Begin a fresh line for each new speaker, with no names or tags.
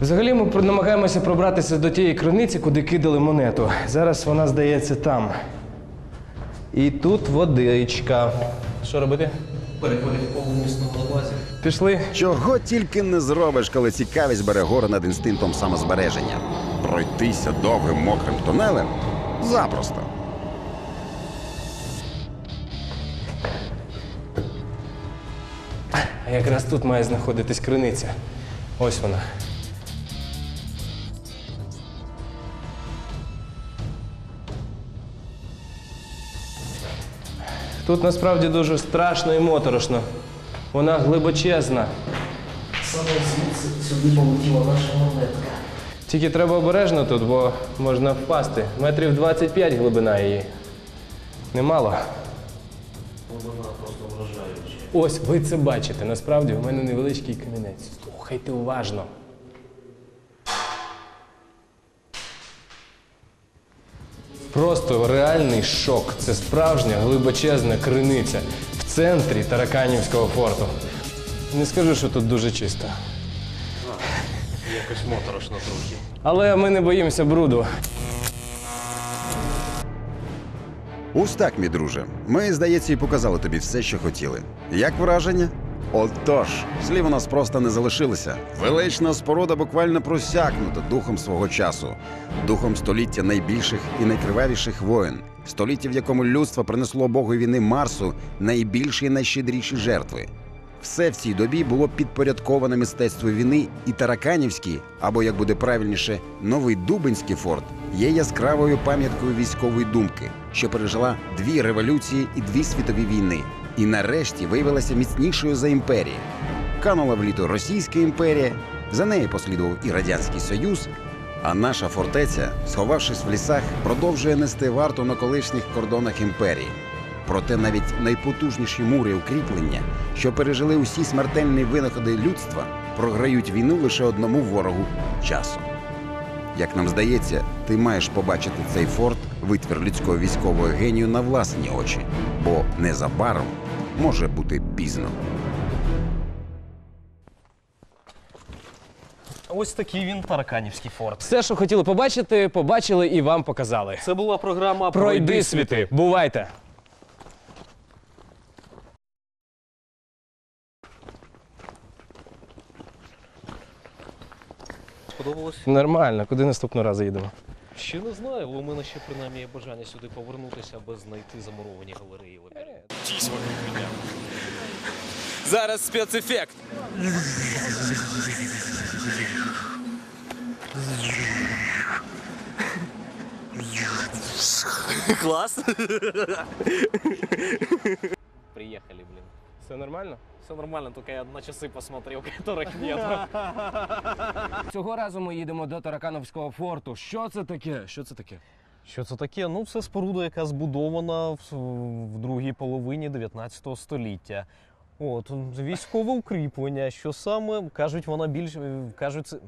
Взагалі ми намагаємося пробратися до тієї криниці, куди кидали монету. Зараз вона здається там. І тут водичка. Що робити?
Перекваліфіковуємо на базі.
Пішли.
Чого тільки не зробиш, коли цікавість бере гору над інстинктом самозбереження. Пройтися довгим мокрим тунелем запросто.
Якраз тут має знаходитись криниця. Ось вона. Тут насправді дуже страшно і моторошно. Вона глибочезна.
Саме звідси сюди полетіла наша монетка.
Тільки треба обережно тут, бо можна впасти. Метрів 25 глибина її. Немало.
Вона просто вражаюча.
Ось ви це бачите. Насправді у мене невеличкий камінець. Слухайте уважно. Просто реальний шок. Це справжня глибочезна криниця в центрі Тараканівського форту. Не скажу, що тут дуже чисто.
Якось моторошно трохи.
Але ми не боїмося бруду.
Ось так, мій друже. Ми, здається, і показали тобі все, що хотіли. Як враження? Отож, слів у нас просто не залишилося. Велична споруда буквально просякнута духом свого часу, духом століття найбільших і найкривавіших воєн, століття, в якому людство принесло Богу війни Марсу найбільші і найщедріші жертви. Все в цій добі було підпорядковане мистецтву війни, і Тараканівський, або як буде правильніше, новий Дубинський форт, є яскравою пам'яткою військової думки, що пережила дві революції і дві світові війни, і нарешті виявилася міцнішою за імперії. Канула в літо Російська імперія, за нею послідував і Радянський Союз. А наша фортеця, сховавшись в лісах, продовжує нести варту на колишніх кордонах імперії. Проте навіть найпотужніші мури укріплення, що пережили усі смертельні винаходи людства, програють війну лише одному ворогу часу. Як нам здається, ти маєш побачити цей форт, витвір людського військового генію на власні очі, бо незабаром може бути пізно.
Ось такий він Тараканівський форт.
Все, що хотіли побачити, побачили і вам показали.
Це була програма
Пройди світи. Бувайте.
Сподобалось?
Нормально, куди наступного разу їдемо?
Ще не знаю, але у мене ще принаймні є бажання сюди повернутися, аби знайти замуровані галереї лабіринту.
Зараз спецефект.
Клас! Приехали, блин.
Все нормально?
Все нормально, только я на часы посмотрел, которых нет.
Цього разу ми їдемо до Таракановського форту. Що це таке? Що це таке?
Що це таке? Ну, це споруда, яка збудована в, в другій половині 19 століття. От, військове укріплення, що саме кажуть, вона більш кажуть, це